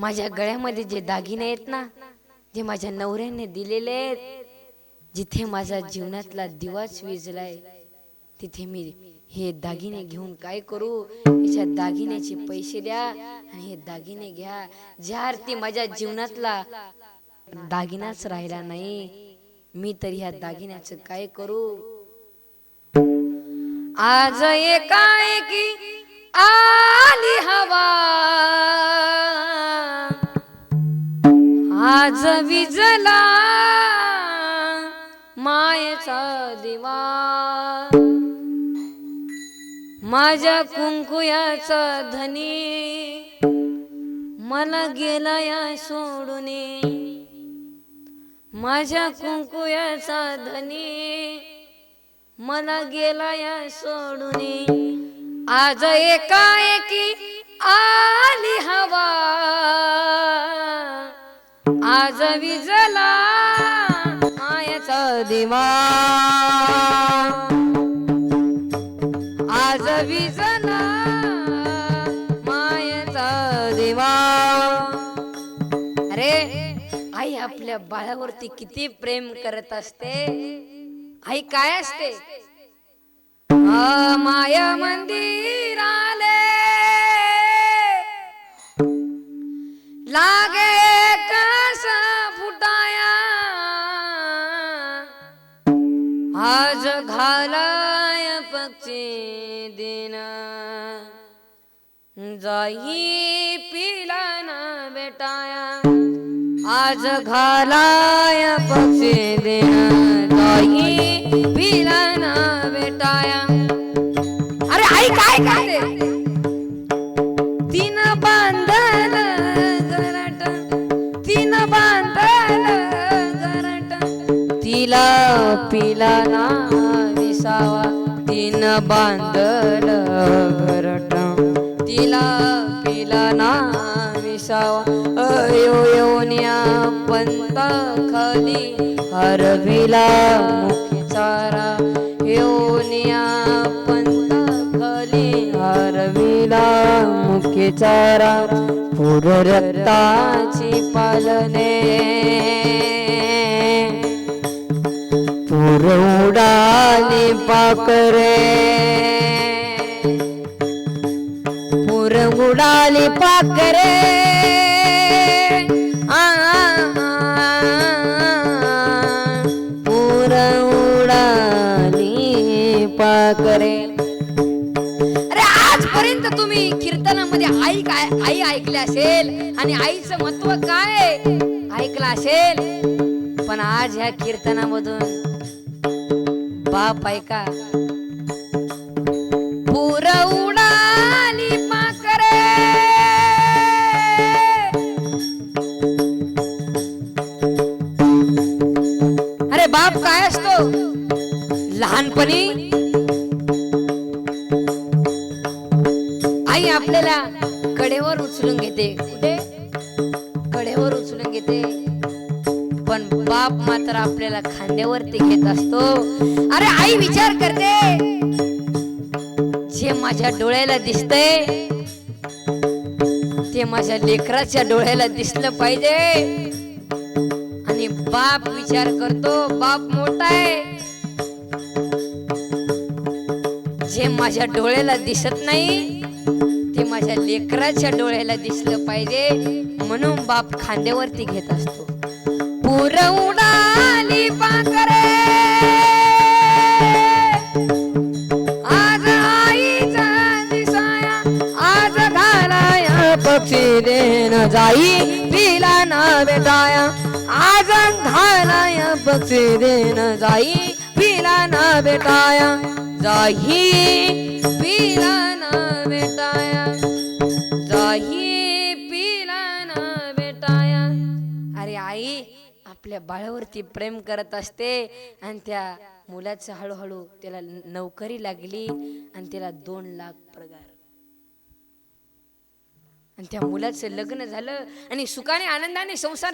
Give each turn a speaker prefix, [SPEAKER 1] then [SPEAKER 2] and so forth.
[SPEAKER 1] माझ्या गळ्यामध्ये जे दागिने आहेत ना जे माझ्या नवऱ्याने दिलेले आहेत जिथे माझा जीवनातला दिवाच विजलाय तिथे मी हे दागिने घेऊन काय करू? याच्या दागिन्याचे पैसे द्या आणि हे दागिने घ्या. ज्या अर्थी माझ्या जीवनातला दागिनाच राहिला नाही मी तर ह्या दागिन्याचं काय करू? आज एकाएकी आली आज विजला मायेचा दिवा. माझ्या कुंकुयाचा धनी मला गेला या सोडून. माझ्या कुंकुयाचा धनी मला गेला या सोडून. आज एकाएकी आली हवा. आज विजला मायाचा दिवा. आज विजला मायाचा दिवा. अरे आई आपल्या बाळावरती किती प्रेम करत असते. आई काय असते? आ, मंदिर आले लागे घालाय पक्षी दिन। जाई पिला ना बेटाया आज घालाय पक्षी देना। जाई पिला ना बेटाया। अरे आई काय काय तीन बांधल गरट तीन बांधल गरट तिला पिला ना विसावा। तीन बांधल घरट तिला पिला ना विसावा अयो योन्या पंता खाली हरविला मुखी चारा योनिया पंता खाली हरविला मुखी चारा पूर रक्ताची पालने. पूर उडाली पाकरे पूर उडाली पाकरे आ, पूर उडाली पाकरे अरे आजपर्यंत तुम्ही कीर्तनामध्ये आई काय आई ऐकले असेल आणि आईचं महत्त्व काय? ऐकलं असेल. पण आज ह्या कीर्तनामधून बाप ऐका. पुर उडाली माकरे. अरे बाप काय असतो? लहानपणी? आई आपल्याला कडेवर उचलून घेते. कुठे? कडेवर उचलून घेते. बाप मात्र आपल्याला खांद्यावरती घेत असतो. अरे आई विचार करते. जे माझ्या डोळ्याला दिसतंय ते माझ्या लेकराच्या डोळ्याला दिसलं पाहिजे. आणि बाप विचार करतो बाप मोठा आहे. जे माझ्या डोळ्याला दिसत नाही ते माझ्या लेकराच्या डोळ्याला दिसलं पाहिजे. म्हणून बाप खांद्यावरती घेत असतो. पूर उडाली आज आईचा दिसाया आज घालाया पक्षी देन जाई तिला ना बेटाया आज घालाया पक्षी देन जाई पिला ना बेटाया जाही पिला आपल्या बाळावरती प्रेम करत असते आणि त्या मुलाचं हळूहळू त्याला नोकरी लागली आणि त्याला दोन लाख पगार. आणि त्या मुलाचं लग्न झालं आणि सुखाने आनंदाने संसार